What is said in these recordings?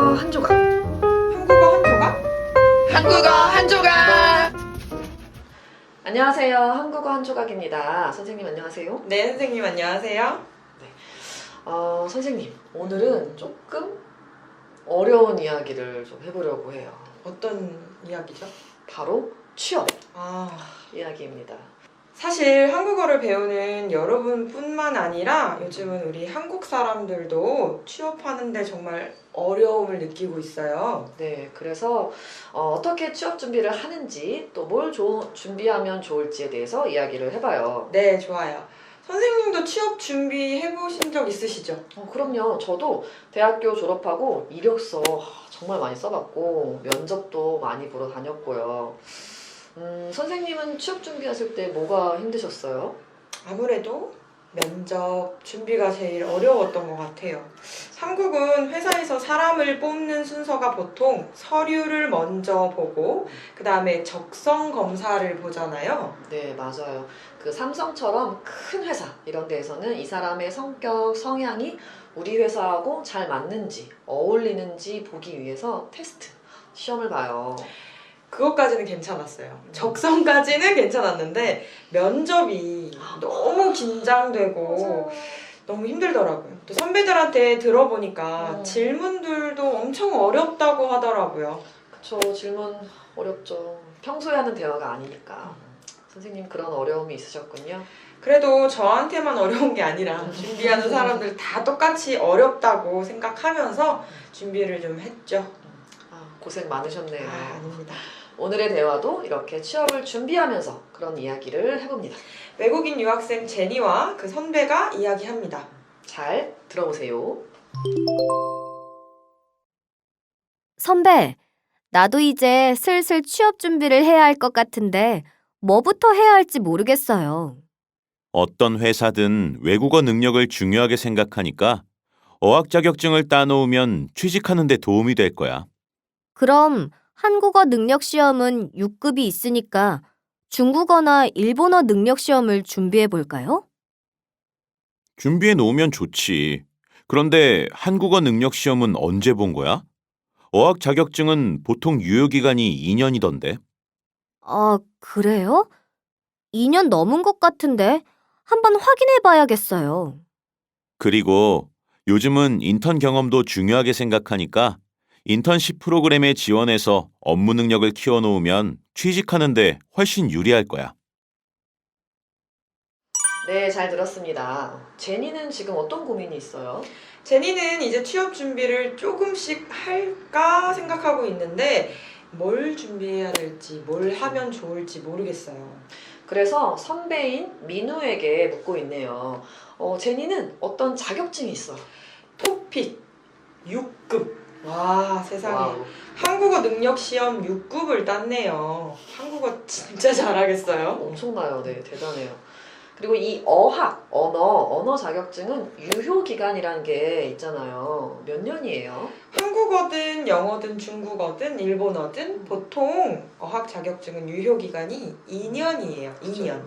한국어 한 조각. 한국어 한 조각? 한국어 한 조각. 안녕하세요. 한국어 한 조각입니다. 선생님 안녕하세요. 네, 선생님 안녕하세요. 어, 선생님 오늘은 조금 어려운 이야기를 좀 해보려고 해요. 어떤 이야기죠? 바로 취업 아, 이야기입니다. 사실 한국어를 배우는 여러분뿐만 아니라 요즘은 우리 한국 사람들도 취업하는데 정말 어려움을 느끼고 있어요. 네, 그래서 어, 떻게 취업 준비를 하는지 또 뭘 준비하면 좋을지에 대해서 이야기를 해봐요. 네, 좋아요. 선생님도 취업 준비해 보신 적 있으시죠? 어, 그럼요. 저도 대학교 졸업하고 이력서 정말 많이 써봤고 면접도 많이 보러 다녔고요. 음, 선생님은 취업 준비하실 때 뭐가 힘드셨어요? 아무래도 면접 준비가 제일 어려웠던 것 같아요. 한국은 회사에서 사람을 뽑는 순서가 보통 서류를 먼저 보고 그 다음에 적성 검사를 보잖아요. 네, 맞아요. 그 삼성처럼 큰 회사 이런 데에서는 이 사람의 성격, 성향이 우리 회사하고 잘 맞는지, 어울리는지 보기 위해서 테스트, 시험을 봐요. 그것까지는 괜찮았어요. 적성까지는 괜찮았는데 면접이 너무 긴장되고 너무 힘들더라고요. 또 선배들한테 들어보니까 음. 질문들도 엄청 어렵다고 하더라고요. 그쵸, 질문 어렵죠. 평소에 하는 대화가 아니니까. 선생님 그런 어려움이 있으셨군요. 그래도 저한테만 어려운 게 아니라 준비하는 사람들 다 똑같이 어렵다고 생각하면서 준비를 좀 했죠. 아, 고생 많으셨네요. 아, 아닙니다. 오늘의 대화도 이렇게 취업을 준비하면서 그런 이야기를 해봅니다. 외국인 유학생 제니와 그 선배가 이야기합니다. 잘 들어보세요. 선배, 나도 이제 슬슬 취업 준비를 해야 할 것 같은데 뭐부터 해야 할지 모르겠어요. 어떤 회사든 외국어 능력을 중요하게 생각하니까 어학 자격증을 따놓으면 취직하는 데 도움이 될 거야. 그럼 한국어 능력 시험은 6급이 있으니까 중국어나 일본어 능력 시험을 준비해 볼까요? 준비해 놓으면 좋지. 그런데 한국어 능력 시험은 언제 본 거야? 어학 자격증은 보통 유효 기간이 2년이던데. 아, 그래요? 2년 넘은 것 같은데 한번 확인해 봐야겠어요. 그리고 요즘은 인턴 경험도 중요하게 생각하니까 인턴십 프로그램에 지원해서 업무 능력을 키워놓으면 취직하는데 훨씬 유리할 거야. 네, 잘 들었습니다. 제니는 지금 어떤 고민이 있어요? 제니는 이제 취업 준비를 조금씩 할까 생각하고 있는데 뭘 준비해야 될지 뭘 하면 좋을지 모르겠어요. 그래서 선배인 민우에게 묻고 있네요. 어, 제니는 어떤 자격증이 있어? 토픽 6급. 와 세상에 와우. 한국어 능력 시험 6급을 땄네요. 한국어 진짜 잘하겠어요. 엄청나요. 네, 대단해요. 그리고 이 어학, 언어, 언어 자격증은 유효 기간이라는 게 있잖아요. 몇 년이에요? 한국어든 영어든 중국어든 일본어든 보통 어학 자격증은 유효 기간이 2년이에요. 2년.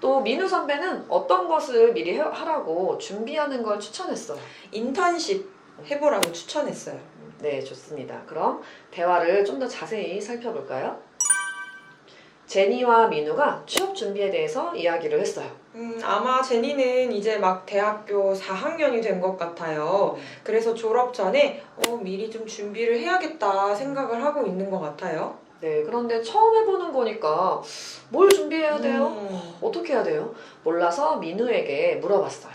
또 민우 선배는 어떤 것을 미리 해- 하라고 준비하는 걸 추천했어요. 인턴십 해보라고 추천했어요. 네, 좋습니다. 그럼 대화를 좀 더 자세히 살펴볼까요? 제니와 민우가 취업 준비에 대해서 이야기를 했어요. 음, 아마 제니는 이제 막 대학교 4학년이 된 것 같아요. 그래서 졸업 전에 어, 미리 좀 준비를 해야겠다 생각을 하고 있는 것 같아요. 네, 그런데 처음 해보는 거니까 뭘 준비해야 돼요? 음, 어떻게 해야 돼요? 몰라서 민우에게 물어봤어요.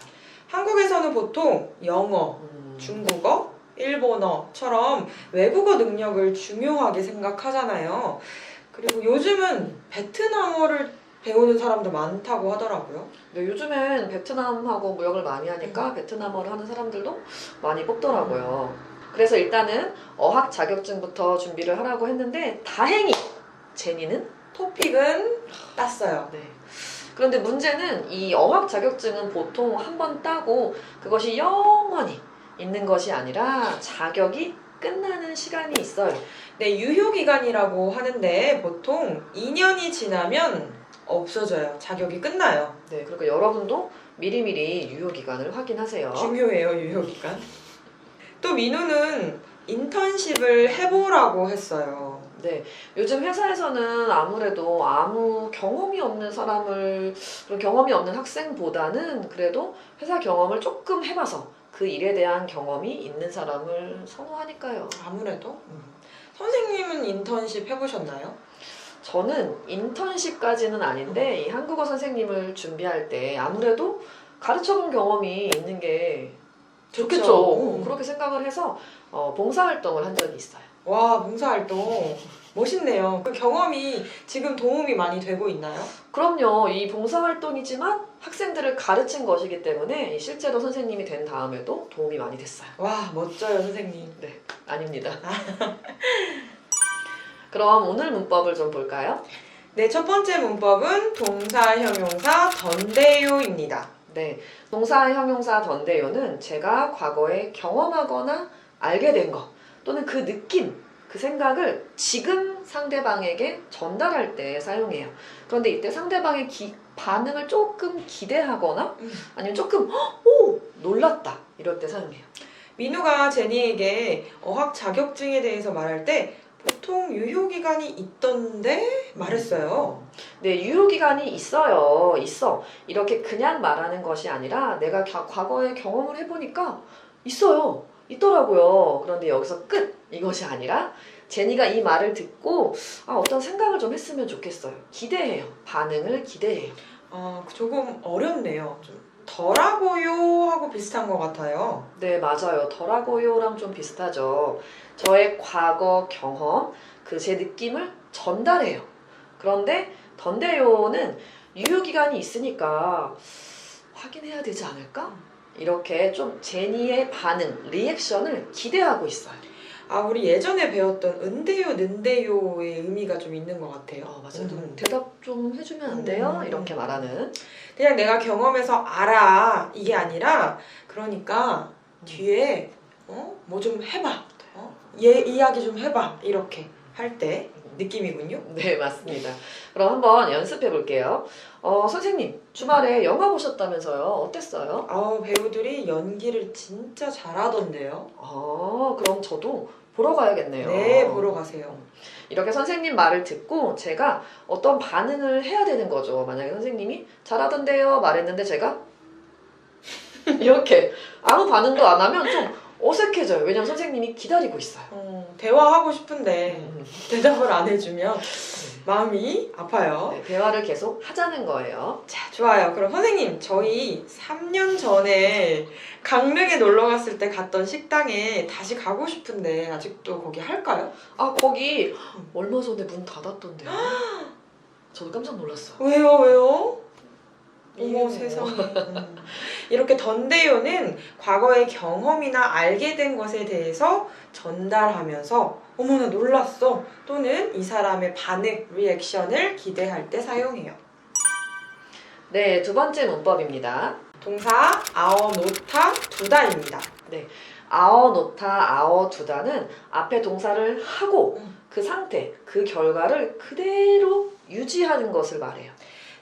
한국에서는 보통 영어, 음, 중국어, 일본어처럼 외국어 능력을 중요하게 생각하잖아요. 그리고 요즘은 베트남어를 배우는 사람도 많다고 하더라고요. 네, 요즘엔 베트남하고 무역을 많이 하니까 베트남어를 하는 사람들도 많이 뽑더라고요. 그래서 일단은 어학 자격증부터 준비를 하라고 했는데 다행히 제니는 토픽은 땄어요. 네. 그런데 문제는 이 어학 자격증은 보통 한 번 따고 그것이 영원히 있는 것이 아니라 자격이 끝나는 시간이 있어요. 네, 유효 기간이라고 하는데 보통 2년이 지나면 없어져요. 자격이 끝나요. 네, 그러니까 여러분도 미리미리 유효 기간을 확인하세요. 중요해요, 유효 기간. 또 민우는 인턴십을 해보라고 했어요. 네, 요즘 회사에서는 아무래도 아무 경험이 없는 사람을, 그런 경험이 없는 학생보다는 그래도 회사 경험을 조금 해봐서 그 일에 대한 경험이 있는 사람을 선호하니까요. 아무래도. 선생님은 인턴십 해보셨나요? 저는 인턴십까지는 아닌데 이 한국어 선생님을 준비할 때 아무래도 가르쳐본 경험이 있는 게 좋겠죠. 좋죠. 음, 그렇게 생각을 해서 어, 봉사활동을 한 적이 있어요. 와, 봉사활동. 멋있네요. 그 경험이 지금 도움이 많이 되고 있나요? 그럼요. 이 봉사활동이지만 학생들을 가르친 것이기 때문에 이 실제로 선생님이 된 다음에도 도움이 많이 됐어요. 와, 멋져요, 선생님. 아닙니다. 그럼 오늘 문법을 좀 볼까요? 네, 첫 번째 문법은 동사, 형용사, 던데요입니다. 네. 동사, 형용사, 던데요는 제가 과거에 경험하거나 알게 된 것 또는 그 느낌, 그 생각을 지금 상대방에게 전달할 때 사용해요. 그런데 이때 상대방의 기- 반응을 조금 기대하거나 음. 아니면 조금 "헉, 오 놀랐다 이럴 때 사용해요. 민우가 제니에게 어학 자격증에 대해서 말할 때 보통 유효기간이 있던데 말했어요. 네, 유효기간이 있어요. 있어. 이렇게 그냥 말하는 것이 아니라 내가 겨- 과거에 경험을 해보니까 있어요. 있더라고요. 그런데 여기서 끝! 이것이 아니라 제니가 이 말을 듣고 아, 어떤 생각을 좀 했으면 좋겠어요. 기대해요. 반응을 기대해요. 아, 조금 어렵네요. 좀 덜하고요 하고 비슷한 것 같아요. 네, 맞아요. 덜하고요랑 좀 비슷하죠. 저의 과거 경험, 그 제 느낌을 전달해요. 그런데 던데요는 유효기간이 있으니까 확인해야 되지 않을까? 이렇게 좀 제니의 반응, 리액션을 기대하고 있어요. 아, 우리 예전에 배웠던 은대요, 는대요의 의미가 좀 있는 것 같아요. 어, 맞아요. 음. 대답 좀 해주면 안 돼요? 음. 이렇게 말하는. 그냥 내가 경험해서 알아 이게 아니라 그러니까 뒤에 어? 뭐 좀 해봐 어? 얘 이야기 좀 해봐 이렇게 할 때 느낌이군요. 네, 맞습니다. 그럼 한번 연습해 볼게요. 어, 선생님, 주말에 영화 보셨다면서요? 어땠어요? 아우 배우들이 연기를 진짜 잘하던데요. 아, 그럼 저도 보러 가야겠네요. 네 보러 가세요. 이렇게 선생님 말을 듣고 제가 어떤 반응을 해야 되는 거죠. 만약에 선생님이 잘하던데요 말했는데 제가 이렇게 아무 반응도 안 하면 좀 어색해져요. 왜냐면 선생님이 기다리고 있어요. 어, 대화하고 싶은데 음. 대답을 안 해주면 마음이 아파요. 네, 대화를 계속 하자는 거예요. 자, 좋아요. 그럼 선생님, 저희 3년 전에 강릉에 놀러 갔을 때 갔던 식당에 다시 가고 싶은데 아직도 거기 할까요? 아, 거기 얼마 전에 문 닫았던데요. 저도 깜짝 놀랐어요. 왜요, 왜요? 어머 뭐. 세상에. 음. 이렇게 던데요는 과거의 경험이나 알게 된 것에 대해서 전달하면서 어머나 놀랐어 또는 이 사람의 반응, 리액션을 기대할 때 사용해요. 네, 두 번째 문법입니다. 동사 아어 노타 두다입니다. 아어 놓다 아어 두다는 앞에 동사를 하고 음. 그 상태, 그 결과를 그대로 유지하는 것을 말해요.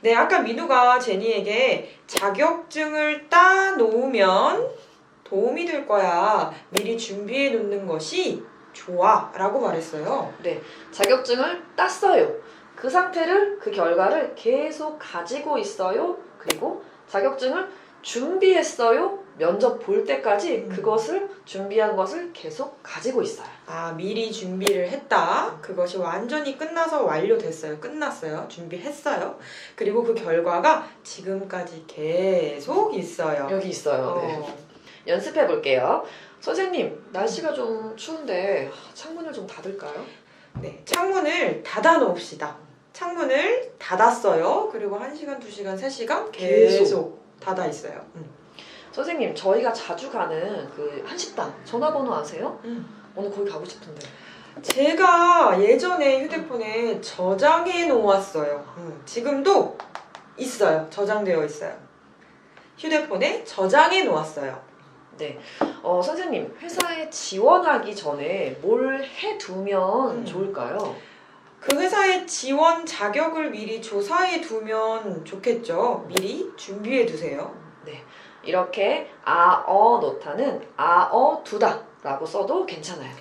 네, 아까 민우가 제니에게 자격증을 따 놓으면 도움이 될 거야. 미리 준비해 놓는 것이 좋아. 라고 말했어요. 자격증을 땄어요. 그 상태를, 그 결과를 계속 가지고 있어요. 그리고 자격증을 준비했어요. 면접 볼 때까지 음. 그것을 준비한 것을 계속 가지고 있어요. 아, 미리 준비를 했다. 그것이 완전히 끝나서 완료됐어요. 끝났어요. 준비했어요. 그리고 그 결과가 지금까지 계속 있어요. 여기 있어요. 네. 어, 연습해 볼게요. 선생님, 날씨가 좀 추운데 창문을 좀 닫을까요? 네, 창문을 닫아 놓읍시다. 창문을 닫았어요. 그리고 1시간, 2시간, 3시간 계속, 계속. 닫아 있어요. 음. 선생님, 저희가 자주 가는 그 한식당 전화번호 아세요? 음. 오늘 거기 가고 싶은데. 제가 예전에 휴대폰에 저장해 놓았어요. 음, 지금도 있어요. 저장되어 있어요. 휴대폰에 저장해 놓았어요. 네. 어, 선생님, 회사에 지원하기 전에 뭘 해두면 음. 좋을까요? 그 회사의 지원 자격을 미리 조사해 두면 좋겠죠. 미리 준비해 두세요. 이렇게 아어 놓다는 아어 두다 라고 써도 괜찮아요.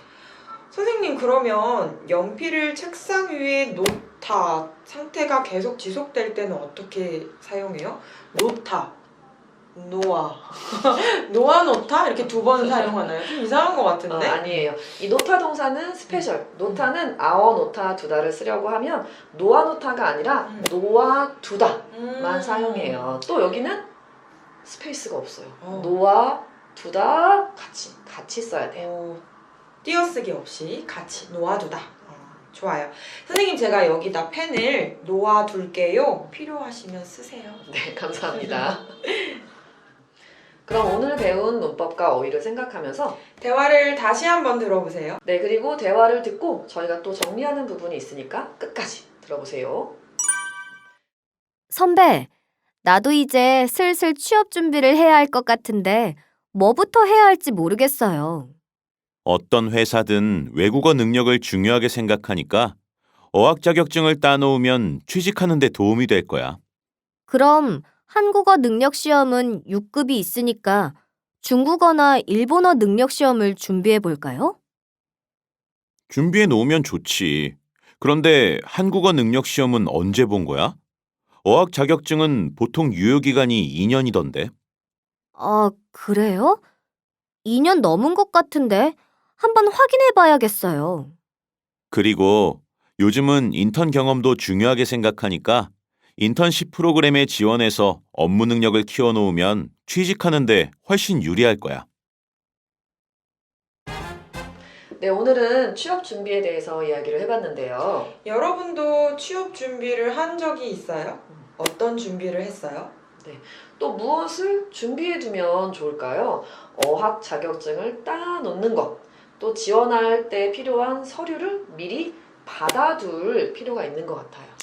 선생님 그러면 연필을 책상 위에 놓다 상태가 계속 지속될 때는 어떻게 사용해요? 놓다, 놓아, 놓아 놓다 이렇게 두 번 사용하나요? 좀 이상한 것 어, 같은데? 아 니에요. 이 노타 동사는 스페셜. 노타는 아어 노타 두다를 쓰려고 하면 노아 노타가 아니라 음. 노아 두다만 음. 사용해요. 또 여기는 스페이스가 없어요. 어. 노아 두다 같이 같이 써야 돼요. 어, 띄어쓰기 없이 같이 놓아두다. 어, 좋아요. 선생님 제가 여기다 펜을 놓아둘게요. 필요하시면 쓰세요. 네, 감사합니다. 그럼 오늘 배운 문법과 어휘를 생각하면서 대화를 다시 한번 들어보세요. 네, 그리고 대화를 듣고 저희가 또 정리하는 부분이 있으니까 끝까지 들어보세요. 선배, 나도 이제 슬슬 취업 준비를 해야 할 것 같은데 뭐부터 해야 할지 모르겠어요. 어떤 회사든 외국어 능력을 중요하게 생각하니까 어학 자격증을 따놓으면 취직하는 데 도움이 될 거야. 그럼 한국어 능력 시험은 6급이 있으니까 중국어나 일본어 능력 시험을 준비해 볼까요? 준비해 놓으면 좋지. 그런데 한국어 능력 시험은 언제 본 거야? 어학 자격증은 보통 유효 기간이 2년이던데. 아, 그래요? 2년 넘은 것 같은데 한번 확인해 봐야겠어요. 그리고 요즘은 인턴 경험도 중요하게 생각하니까 인턴십 프로그램에 지원해서 업무 능력을 키워놓으면 취직하는데 훨씬 유리할 거야. 네, 오늘은 취업 준비에 대해서 이야기를 해봤는데요. 여러분도 취업 준비를 한 적이 있어요? 어떤 준비를 했어요? 또 무엇을 준비해 두면 좋을까요? 어학 자격증을 따놓는 것, 또 지원할 때 필요한 서류를 미리 받아둘 필요가 있는 것 같아요.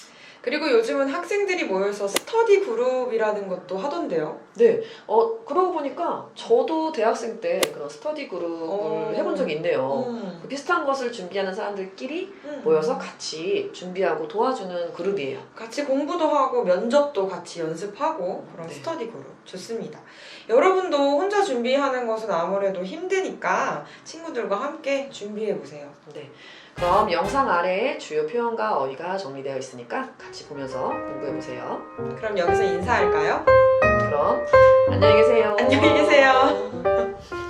그리고 요즘은 학생들이 모여서 스터디 그룹이라는 것도 하던데요. 네, 어 그러고 보니까 저도 대학생 때 그런 스터디 그룹을 어. 해본 적이 있네요. 음. 그 비슷한 것을 준비하는 사람들끼리 음. 모여서 같이 준비하고 도와주는 그룹이에요. 같이 공부도 하고 면접도 같이 연습하고 그런 네. 스터디 그룹 좋습니다. 여러분도 혼자 준비하는 것은 아무래도 힘드니까 친구들과 함께 준비해 보세요. 네. 그럼 영상 아래에 주요 표현과 어휘가 정리되어 있으니까 같이 보면서 공부해 보세요. 그럼 여기서 인사할까요? 그럼 안녕히 계세요. 안녕히 계세요.